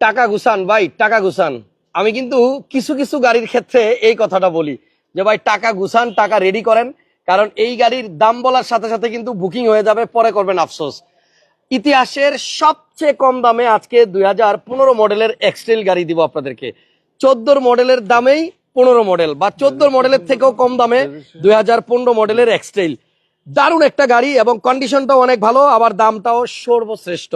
টাকা গুছান, ভাই, টাকা গুছান। আমি কিন্তু কিছু কিছু গাড়ির ক্ষেত্রে এই কথাটা বলি যে, ভাই, টাকা গুছান, টাকা রেডি করেন, কারণ এই গাড়ির দাম বলার সাথে সাথে কিন্তু বুকিং হয়ে যাবে, পরে করবেন আফসোস। ইতিহাসের সবচেয়ে কম দামে আজকে দুই হাজার পনেরো মডেলের এক্সটেল গাড়ি দিব আপনাদেরকে। চোদ্দোর মডেলের দামেই পনেরো মডেল, বা চোদ্দোর মডেলের থেকেও কম দামে দুই হাজার পনেরো মডেলের এক্সটেল দারুণ একটা গাড়ি এবং কন্ডিশনটাও অনেক ভালো, আবার দামটাও সর্বশ্রেষ্ঠ।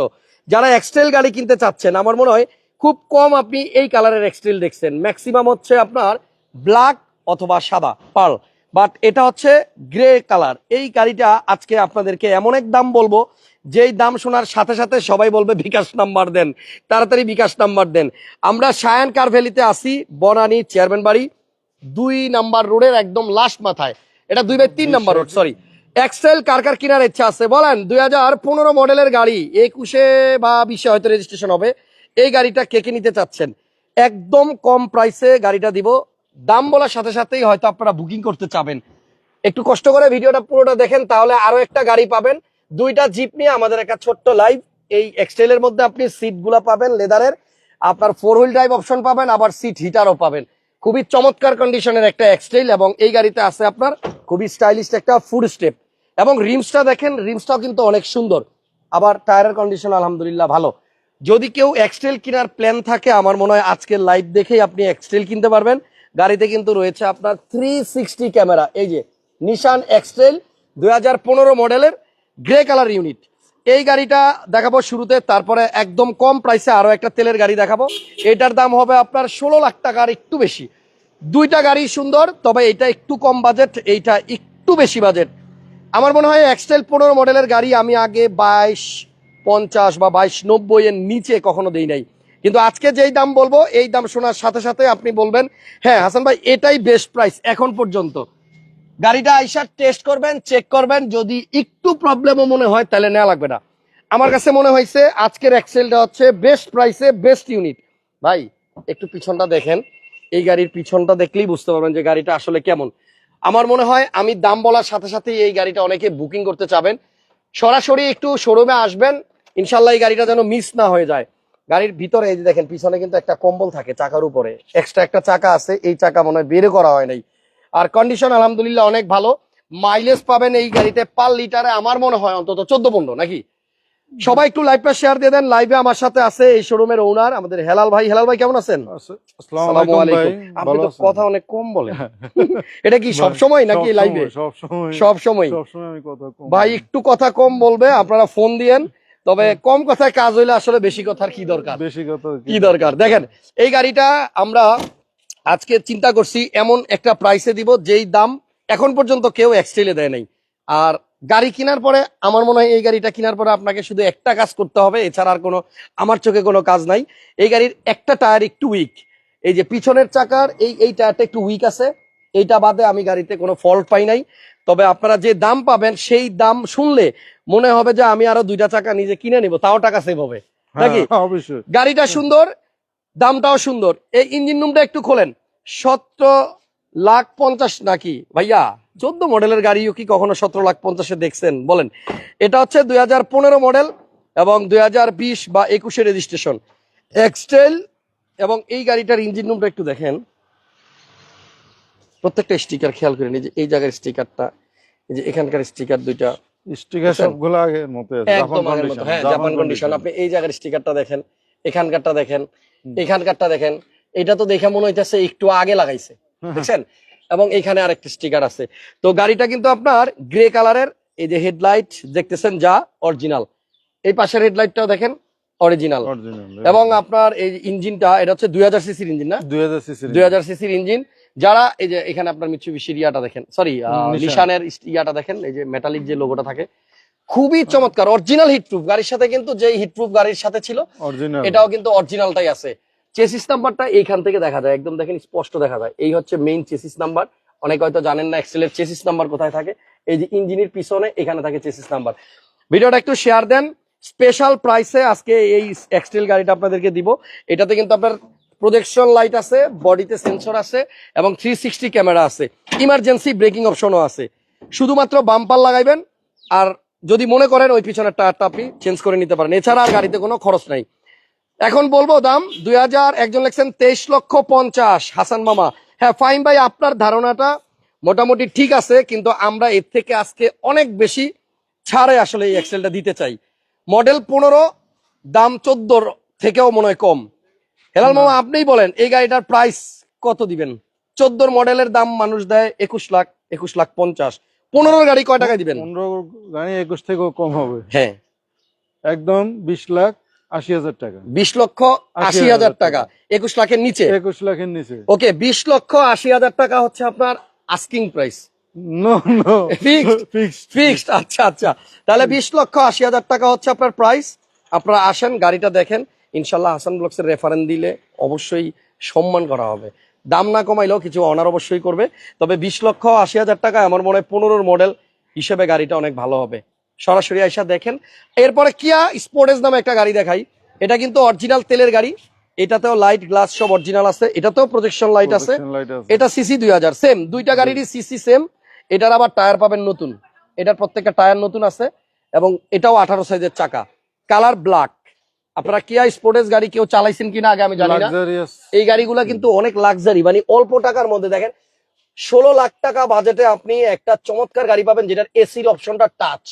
যারা এক্সটেল গাড়ি কিনতে চাচ্ছেন, আমার মনে হয় খুব কম আপনি এই কালারের এক্সটেল দেখছেন। ম্যাক্সিমাম হচ্ছে আপনার ব্ল্যাক অথবা সাদা পার্ল বাট এটা হচ্ছে গ্রে কালার এই গাড়িটা আজকে আপনাদেরকে এমন এক দাম বলব, যেই দাম শোনার সাথে সাথে সবাই বলবে, বিকাশ নাম্বার দেন। তাড়াতাড়ি বিকাশ নাম্বার দেন। আমরা সায়ান কার ভ্যালিতে আসি বনানী চেয়ারম্যান বাড়ি, দুই নাম্বার রোডের একদম লাস্ট মাথায়। এটা দুই বাই তিন নাম্বার রোড সরি এক্সেল কার কার কেনার ইচ্ছা আছে? বলেন, দুই হাজার পনেরো মডেলের গাড়ি, একুশে বা বিশে হয়তো রেজিস্ট্রেশন হবে। এই গাড়িটা কে কে নিতে চাচ্ছেন? একদম কম প্রাইসে গাড়িটা দিব। দাম বলার সাথে সাথেই হয়তো আপনারা বুকিং করতে চাবেন। একটু কষ্ট করে ভিডিওটা পুরোটা দেখেন, তাহলে আরও একটা গাড়ি পাবেন। দুইটা জিপ নিয়ে আমাদের একটা ছোট্ট লাইভ এই এক্সটেলের মধ্যে আপনি সিটগুলা পাবেন লেদারের আপনার ফোর হুইল ড্রাইভ অপশন পাবেন, আবার সিট হিটারও পাবেন। খুবই চমৎকার কন্ডিশনের একটা এক্সটেল এবং এই গাড়িতে আছে আপনার খুবই স্টাইলিশ একটা ফুড স্টেপ এবং রিমসটা দেখেন, রিমসটাও কিন্তু অনেক সুন্দর। আবার টায়ারের কন্ডিশন আলহামদুলিল্লাহ ভালো। যদি কেউ এক্সটেল কেনার প্ল্যান থাকে, আমার মনে হয় আজকের লাইভ দেখেই আপনি এক্সটেল কিনতে পারবেন। গাড়িতে কিন্তু রয়েছে আপনার থ্রি সিক্সটি ক্যামেরা এই যে নিশান এক্সটেল দুই হাজার পনেরো মডেলের গ্রে কালার ইউনিট এই গাড়িটা দেখাবো শুরুতে, তারপরে একদম কম প্রাইসে আরও একটা তেলের গাড়ি দেখাবো। এটার দাম হবে আপনার ষোলো লাখ টাকার একটু বেশি। দুইটা গাড়ি সুন্দর, তবে এটা একটু কম বাজেট এইটা একটু বেশি বাজেট আমার মনে হয় এক্সটেল পনেরো মডেলের গাড়ি আমি আগে বাইশ, পঞ্চাশ বা বাইশ, নব্বই এর নিচে কখনো দেই নাই। কিন্তু আজকে যেই দাম বলব, এই দাম শোনার সাথে সাথে আপনি বলবেন হ্যাঁ হাসান ভাই, এটাই বেস্ট প্রাইস এখন পর্যন্ত। গাড়িটা আইসা টেস্ট করবেন চেক করবেন, যদি একটু প্রবলেমও মনে হয়, তাহলে নেওয়া লাগবে না। আমার কাছে মনে হয়েছে আজকের এক্সেলটা হচ্ছে বেস্ট প্রাইসে বেস্ট ইউনিট ভাই, একটু পিছনটা দেখেন। এই গাড়ির পিছনটা দেখলেই বুঝতে পারবেন যে গাড়িটা আসলে কেমন। আমার মনে হয় আমি দাম বলার সাথে সাথে এই গাড়িটা অনেকে বুকিং করতে চাবেন। সরাসরি একটু শোরুমে আসবেন, ইনশাল্লাহ এই গাড়িটা যেন মিস না হয়ে যায়। গাড়ির ভিতরে এই যে দেখেন, পিছনে কিন্তু একটা কম্বল থাকে চাকার উপরে। এক্সট্রা একটা চাকা আছে, এই চাকা মনে হয় বেরো করা হয় নাই। আর কন্ডিশন আলহামদুলিল্লাহ অনেক ভালো। মাইলেজ পাবেন এই গাড়িতে পার লিটারে, আমার মনে হয় অন্তত চোদ্দ পনেরো, নাকি? সবাই একটু লাইভটা শেয়ার দিয়ে দেন। লাইভে আমার সাথে আছে এই শোরুমের ওনার আমাদের হেলাল ভাই। হেলাল ভাই কেমন আছেন? আলাইকুম আপনি তো কথা অনেক কম বলেন। এটা কি সব সময় নাকি লাইভে সব সময়। সব সময়। সব সময় আমি কথা কম ভাই একটু কথা কম বলবে আপনারা ফোন দিয়েন। তবে কম কথায় কাজ হইলে আসলে বেশি কথার কি দরকার? বেশি কথা কি দরকার? দেখেন এই গাড়িটা আমরা আজকে চিন্তা করছি এমন একটা প্রাইসে দিব যেই দাম এখন পর্যন্ত কেউ এক্সটেলে দেয় নাই। আর গাড়ি কেনার পরে আমার মনে হয় এই গাড়িটা কেনার পরে আপনাকে শুধু একটা কাজ করতে হবে এছাড়া আর কোনো আমার চোখে কোনো কাজ নাই। এই গাড়ির একটা টায়ার একটু উইক এই যে পিছনের চাকার এই এই টায়ারটা একটু উইক আছে। এইটা বাদে আমি গাড়িতে কোনো ফল্ট পাই নাই। তবে আপনারা যে দাম পাবেন সেই দাম শুনলে মনে হবে যে আমি আরও দুইটা চাকা নিজে কিনে নিব তাও টাকা সেভ হবে। নাকি? হ্যাঁ, অবশ্যই। গাড়িটা সুন্দর দামটাও সুন্দর। এই ইঞ্জিন রুমটা একটু খোলেন। সতেরো লাখ পঞ্চাশ নাকি? ভাইয়া চোদ্দ মডেলের গাড়িও কি কখনো সতেরো লাখ পঞ্চাশে দেখছেন? বলেন। এটা হচ্ছে দুই হাজার পনেরো মডেল এবং দুই হাজার বিশ বা একুশে রেজিস্ট্রেশন। এক্সটেল এবং এই গাড়িটার ইঞ্জিন রুমটা একটু দেখেন। প্রত্যেকটা স্টিকার খেয়াল করে এই যে এই জায়গার স্টিকারটা এই যে এখানকার স্টিকার দুইটা। স্টিকার সবগুলো আগের মতো একদম আগের মতো হ্যাঁ জাপান কন্ডিশন আপনি এই জায়গার স্টিকারটা দেখেন এখানকারটা দেখেন এখানকারটা দেখেন। এটা তো দেখে মনে হইতেছে একটু আগে লাগাইছে। দেখছেন? এবং এখানে আরেকটা স্টিকার আছে। তো গাড়িটা কিন্তু আপনার গ্রে কালারের এই যে হেডলাইট দেখতেছেন যা অরিজিনাল এই পাশের হেডলাইটটাও দেখেন অরিজিনাল এবং আপনার এই ইঞ্জিনটা এটা হচ্ছে দুই হাজার সিসির ইঞ্জিন না? দুই হাজার সিসির ইঞ্জিন। যারা এই যে এখানে আপনার মিচুবিশির ইয়াটা দেখেন সরি নিশান। নিশানের ইয়াটা দেখেন এই যে মেটালিক যে লোগোটা থাকে খুবই চমৎকার। অরিজিনাল হিটপ্রুফ গাড়ির সাথে কিন্তু যে হিটপ্রুফ গাড়ির সাথে ছিল এটাও কিন্তু অরিজিনালটাই আছে। চেসিস নাম্বারটা এইখান থেকে দেখা যায়। একদম দেখেন স্পষ্ট দেখা যায়। এই হচ্ছে মেইন চেসিস নাম্বার। অনেকে হয়তো জানেন না এক্সেলের চেসিস নাম্বার কোথায় থাকে। এই যে ইঞ্জিনের পিছনে এখানে থাকে চেসিস নাম্বার। ভিডিওটা একটু শেয়ার দেন। স্পেশাল প্রাইসে আজকে এই এক্সটেল গাড়িটা আপনাদেরকে দিব। এটাতে কিন্তু আপনার প্রজেকশন লাইট আছে বডিতে সেন্সর আছে এবং থ্রি সিক্সটি ক্যামেরা আছে। ইমার্জেন্সি ব্রেকিং অপশনও আছে। শুধুমাত্র বাম্পার লাগাইবেন আর যদি মনে করেন ওই পিছনের টায়ারটা আপনি চেঞ্জ করে নিতে পারেন। এছাড়া আর গাড়িতে কোনো খরচ নাই। এখন বলব দাম দুই হাজার একজন লেখছেন তেইশ লক্ষ পঞ্চাশ। হাসান মামা হ্যাঁ ফাইন ভাই আপনার ধারণাটা মোটামুটি ঠিক আছে কিন্তু আমরা এর থেকে আজকে অনেক বেশি ছাড়ে আসলে এই এক্সেলটা দিতে চাই। মডেল পনেরো দাম চোদ্দোর থেকেও মনে হয় কম। হেলাল মামা আপনিই বলেন এই গাড়িটার প্রাইস কত দিবেন? চোদ্দোর মডেলের দাম মানুষ দেয় একুশ লাখ একুশ লাখ পঞ্চাশ। পনেরোর গাড়ি কয় টাকায় দিবেন? পনেরো গাড়ি একুশ থেকেও কম হবে। হ্যাঁ। একদম বিশ লাখ আশি হাজার টাকা। বিশ লক্ষ আশি হাজার টাকা। একুশ লাখের নিচে? একুশ লাখের নিচে। ওকে বিশ লক্ষ আশি হাজার টাকা হচ্ছে আপনার আস্কিং প্রাইস আচ্ছা আচ্ছা। তাহলে বিশ লক্ষ আশি হাজার টাকা হচ্ছে আপনার প্রাইস আপনারা আসেন গাড়িটা দেখেন। ইনশাল্লাহ হাসান ব্লকসের রেফারেন্স দিলে অবশ্যই সম্মান করা হবে। দাম না কমাইলেও কিছু অনার অবশ্যই করবে। তবে বিশ লক্ষ আশি হাজার টাকা আমার মনে হয় পনেরোর মডেল হিসেবে গাড়িটা অনেক ভালো হবে। সরাসরি আইসা দেখেন। এরপরে কিয়া স্পোর্টেজ নামে একটা গাড়ি দেখাই। এটা কিন্তু অরিজিনাল তেলের গাড়ি। এটাতেও লাইট গ্লাস সব অরিজিনাল আছে। এটাতেও প্রজেকশন লাইট আছে। এটা সিসি দুই হাজার। সেম দুইটা গাড়িরই সিসি সেম এটার আবার টায়ার পাবেন নতুন। এটার প্রত্যেকটা টায়ার নতুন আছে এবং এটাও আঠারো সাইজের চাকা। কালার ব্ল্যাক আপনারা কিয়া স্পোর্টেস গাড়ি কেউ চালাইছেন কিনা আগে আমি জানি না। এই গাড়িগুলা কিন্তু অনেক লাক্সারি মানে অল্প টাকার মধ্যে দেখেন ষোলো লাখ টাকা বাজেটে আপনি একটা চমৎকার গাড়ি পাবেন যেটার এসির অপশনটা টাচ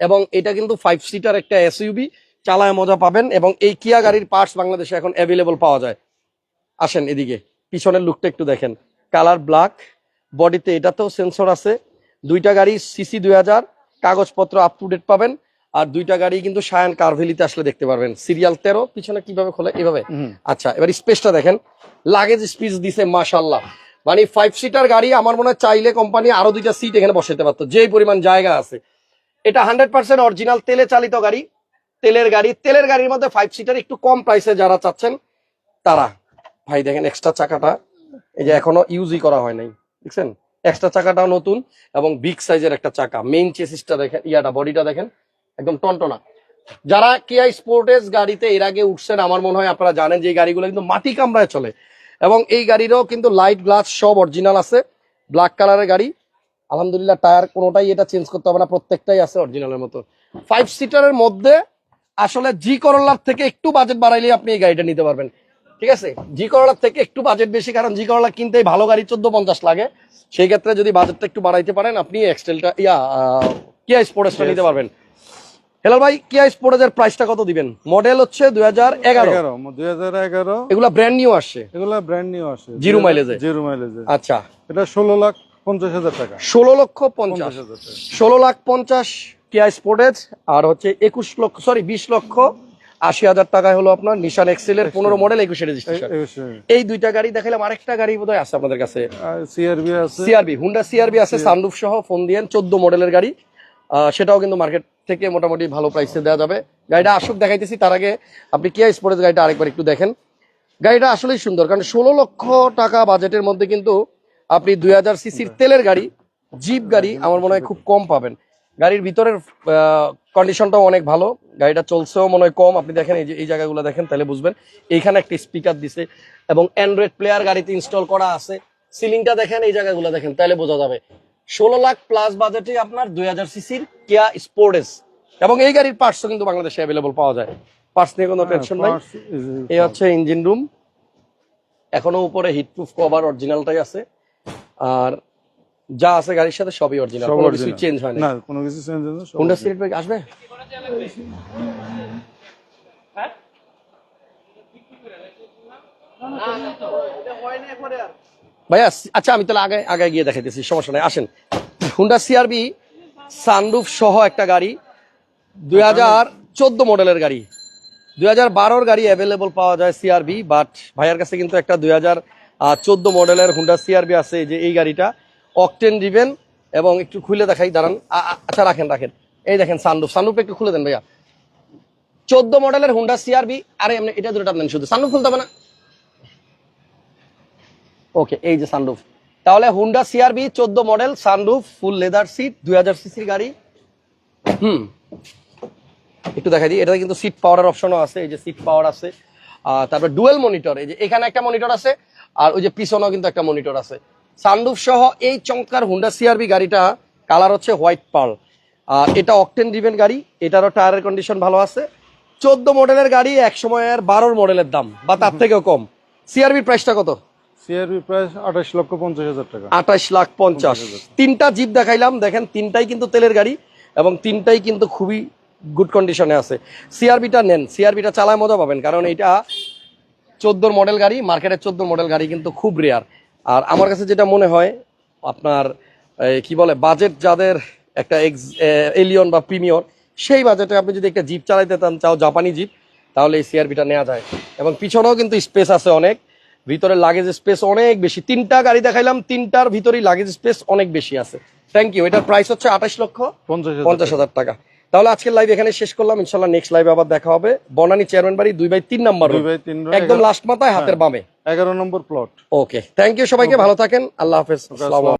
এবং এটা কিন্তু ফাইভ সিটার একটা এসইউবি চালায় মজা পাবেন এবং এই কিয়া গাড়ির পার্টস বাংলাদেশে এখন অ্যাভেলেবল পাওয়া যায়। আসেন এদিকে পিছনের লুকটা একটু দেখেন। কালার ব্ল্যাক বডিতে এটাতেও সেন্সর আছে। দুইটা গাড়ি সিসি দুই হাজার কাগজপত্র আপ টু ডেট পাবেন। আর দুইটা গাড়ি কিন্তু সায়ান কারভেলিতে আসলে দেখতে পারবেন। সিরিয়াল তেরো পিছনে কীভাবে খোলে? এভাবে। আচ্ছা এবার স্পেসটা দেখেন। লাগেজ স্পেস দিছে মাশাল্লাহ মানে ফাইভ সিটার গাড়ি আমার মনে হয় চাইলে কোম্পানি আরও দুইটা সিট এখানে বসাতে পারতো। যে পরিমাণ জায়গা আছে। এটা হান্ড্রেড পার্সেন্ট অরিজিনাল তেলে চালিত গাড়ি, তেলের গাড়ি, তেলের গাড়ির মধ্যে ফাইভ সিটার একটু কম প্রাইসে যারা চাচ্ছেন, তারা। ভাই, দেখেন এক্সট্রা চাকাটা, এই যে এখনও ইউজই করা হয় নাই, দেখছেন? এক্সট্রা চাকাটাও নতুন এবং বিগ সাইজের একটা চাকা। মেইন চেসিসটা দেখেন, ইয়াটা বডিটা দেখেন, একদম টনটনা। যারা কিয়া স্পোর্টেস গাড়িতে এর আগে উঠছেন, আমার মনে হয় আপনারা জানেন যে এই গাড়িগুলো কিন্তু মাটি কামড়ায় চলে। এবং এই গাড়িরও কিন্তু লাইট গ্লাস সব অরিজিনাল আছে। ব্ল্যাক কালারের গাড়ি আলহামদুলিল্লাহ টায়ার কোনোটাই এটা চেঞ্জ করতে হবে না প্রত্যেকটাই আছে অরিজিনালের মতো। ফাইভ সিটারের মধ্যে আসলে জি করলার থেকে একটু বাজেট বাড়াইলে আপনি এই গাড়িটা নিতে পারবেন। ঠিক আছে? জি করলার থেকে একটু বাজেট বেশি কারণ জি করলা কিনতেই ভালো গাড়ি চোদ্দ পঞ্চাশ লাগে। সেই ক্ষেত্রে যদি বাজেটটা একটু বাড়াইতে পারেন আপনি এক্সটেলটা ইয়া কিয়া স্পোর্টসটা নিতে পারবেন। হেলাল ভাই কিয়া স্পোর্টেজের প্রাইসটা কত দিবেন? মডেল হচ্ছে দুই হাজার এগারো। দুই হাজার এগারো। এগুলা ব্র্যান্ড নিউ আসছে। এগুলা ব্র্যান্ড নিউ আসে Zero mileage এ? জিরো মাইলেজে আচ্ছা। এটা ষোলো লাখ পঞ্চাশ হাজার টাকা। ষোলো লক্ষ পঞ্চাশ। ষোলো লাখ পঞ্চাশ কিয়া স্পোর্টেজ আর হচ্ছে একুশ লক্ষ সরি বিশ লক্ষ আশি হাজার টাকায় হলো আপনার নিশান এক্সেলের পনেরো মডেল একুশে রেজিস্ট্রেশন এই দুইটা গাড়ি দেখালাম আরেকটা গাড়ি বোধহয় আছে আপনাদের কাছে। সিআরবি আছে। সিআরবি হুন্ডা সিআরবি আছে সানরুফ সহ ফোন দিয়েন চোদ্দ মডেলের গাড়ি। সেটাও কিন্তু মার্কেট থেকে মোটামুটি ভালো প্রাইসে দেওয়া যাবে। গাড়িটা আসুক দেখাইতেছি। তার আগে আপনি কিয়া স্পোর্টেজ গাড়িটা আরেকবার একটু দেখেন। গাড়িটা আসলেই সুন্দর কারণ ষোলো লক্ষ টাকা বাজেটের মধ্যে কিন্তু আপনি দুই হাজার সিসির তেলের গাড়ি জিপ গাড়ি আমার মনে হয় খুব কম পাবেন। গাড়ির ভিতরের কন্ডিশনটাও অনেক ভালো। গাড়িটা চলছেও মনে হয় কম। আপনি দেখেন এই যে এই জায়গাগুলো দেখেন তাহলে বুঝবেন। এইখানে একটা স্পিকার দিছে এবং অ্যান্ড্রয়েড প্লেয়ার গাড়িতে ইনস্টল করা আছে। সিলিংটা দেখেন এই জায়গাগুলো দেখেন তাহলে বোঝা যাবে। ষোলো লাখ প্লাস বাজেটে আপনার দুই হাজার সিসির কিয়া স্পোর্টেস এবং এই গাড়ির পার্টসও কিন্তু বাংলাদেশে অ্যাভেলেবল পাওয়া যায়। পার্টস নিয়ে কোনো টেনশন নাই। এই হচ্ছে ইঞ্জিন রুম এখনও উপরে হিটপ্রুফ কভার অরিজিনালটাই আছে। আর যা আছে গাড়ির সাথে সবই অরিজিনাল কোনো কিছু চেঞ্জ হয় না কোনো কিছু চেঞ্জ হয় না হোন্ডা। সিলেট বাইক আসবে? ভাইয়া আচ্ছা আমি তাহলে আগে আগে গিয়ে দেখাইতেছি সমস্যা নাই আসেন। হুন্ডা সিআরবি সানরুফ সহ একটা গাড়ি দুই হাজার চোদ্দ মডেলের গাড়ি। দুই হাজার বারোর গাড়ি অ্যাভেলেবল পাওয়া যায় সিআরবি বাট ভাইয়ার কাছে কিন্তু একটা দুই হাজার চোদ্দ মডেলের হুন্ডা সিআরবি আছে যে, এই গাড়িটা। অকটেন দিবেন এবং একটু খুলে দেখাই, দাঁড়ান। আচ্ছা রাখেন রাখেন। এই দেখেন সানরুফ সানরুফ একটু খুলে দেন ভাইয়া। চোদ্দ মডেলের হুন্ডা সিআরবি আরে, এমনি, এটা দুটো নেন শুধু সানরুফ খুলতে হবে না। ওকে, এই যে সানরুফ তাহলে হুন্ডা সিআরবি চোদ্দ model sunroof full leather seat দুই হাজার সিসির গাড়ি। হুম। একটু দেখাই দিই এটা কিন্তু সিট পাওয়ারের অপশনও আছে, এই যে সিট পাওয়ার আছে। তারপর ডুয়েল মনিটর এই যে এখানে একটা মনিটর আছে আর ওই যে পিছনেও কিন্তু একটা মনিটর আছে। সানরুফ সহ এই চমৎকার হুন্ডা সিআরবি গাড়িটা কালার হচ্ছে হোয়াইট পার্ল আর এটা অকটেন ড্রিভেন গাড়ি এটারও টায়ারের কন্ডিশন ভালো আছে। চোদ্দ মডেলের গাড়ি এক সময়ের বারোর মডেলের দাম বা তার থেকেও কম। সিআরবির প্রাইসটা কত? সিআরবি প্রাইস আঠাশ লক্ষ পঞ্চাশ হাজার টাকা। আঠাশ লাখ পঞ্চাশ। তিনটা জিপ দেখাইলাম দেখেন তিনটাই কিন্তু তেলের গাড়ি এবং তিনটাই কিন্তু খুবই গুড কন্ডিশনে আছে। সিআরবিটা নেন সিআরবিটা চালায় মজা পাবেন কারণ এটা চোদ্দোর মডেল গাড়ি মার্কেটের চোদ্দ মডেল গাড়ি কিন্তু খুব রেয়ার আর আমার কাছে যেটা মনে হয় আপনার কি বলে বাজেট যাদের একটা এক্স এলিয়ন বা প্রিমিয়র সেই বাজেটে আপনি যদি একটা জিপ চালাইতে চান চাও জাপানি জিপ তাহলে এই সিআরবিটা নেওয়া যায়। এবং পিছনেও কিন্তু স্পেস আছে অনেক ভিতরে লাগেজ স্পেস অনেক বেশি। তিনটা গাড়ি দেখাইলাম তিনটার ভিতরেই লাগেজ স্পেস অনেক বেশি আছে। থ্যাংক ইউ এটার প্রাইস হচ্ছে আঠাশ লক্ষ পঞ্চাশ পঞ্চাশ হাজার টাকা। তাহলে আজকের লাইভ এখানে শেষ করলাম। ইনশাল্লাহ নেক্সট লাইভে আবার দেখা হবে। বনানী চেয়ারম্যান বাড়ি দুই বাই তিন নম্বর দুই বাই তিন একদম লাস্ট মাথায় হাতের বামে। এগারো নম্বর প্লট ওকে থ্যাংক ইউ সবাইকে ভালো থাকেন। আল্লাহ হাফেজ।